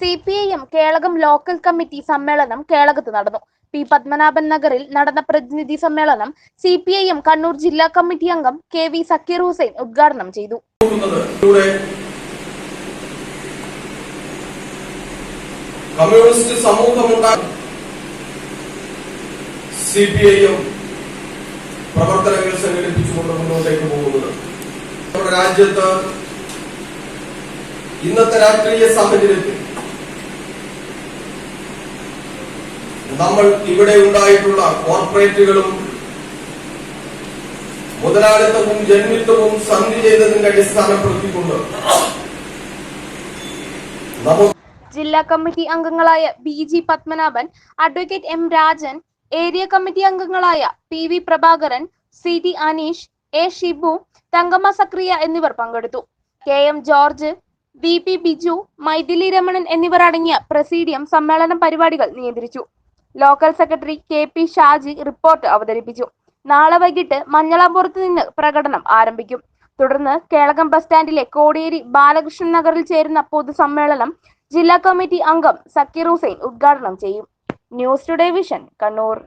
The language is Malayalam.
C P I M Kelakam local committee സമ്മേളനം കേളകത്ത് നടന്നു. പി പത്മനാഭൻ നഗറിൽ നടന്ന പ്രതിനിധി സമ്മേളനം C P I M Kannur ജില്ലാ കമ്മിറ്റി അംഗം കെ വി സക്കീർ ഹുസൈൻ ഉദ്ഘാടനം ചെയ്തു. കമ്മ്യൂണിസ്റ്റ് നമ്മുടെ രാജ്യത്ത് ഇന്നത്തെ രാഷ്ട്രീയ സാഹചര്യത്തിൽ നമ്മൾ ഇവിടെ ഉണ്ടായിട്ടുള്ള കോർപ്പറേറ്റുകളും മുതലാളിത്തവും ജന്മിത്വവും സന്ധി ചെയ്തതിന്റെ അടിസ്ഥാനപ്പെടുത്തിക്കൊണ്ട് നമുക്ക് ജില്ലാ കമ്മിറ്റി അംഗങ്ങളായ B G Padmanabhan advocate M Rajan area committee അംഗങ്ങളായ P V Prabhakaran C T Aneesh A Shibu Thankamma Zacharia എന്നിവർ പങ്കെടുത്തു. K M George V P Biju Mythili Ramanan എന്നിവർ അടങ്ങിയ പ്രസീഡിയം സമ്മേളനം പരിപാടികൾ നിയന്ത്രിച്ചു. Local secretary K P Shaji report അവതരിപ്പിച്ചു. നാളെ വൈകിട്ട് മഞ്ഞളാപുറത്ത് നിന്ന് പ്രകടനം ആരംഭിക്കും. തുടർന്ന് കേളകം ബസ് സ്റ്റാൻഡിലെ കോടിയേരി ബാലകൃഷ്ണൻ നഗറിൽ ചേരുന്ന പൊതുസമ്മേളനം ജില്ലാ കമ്മിറ്റി അംഗം സക്കീർ ഹുസൈൻ ഉദ്ഘാടനം ചെയ്യും. News today vision Kannur.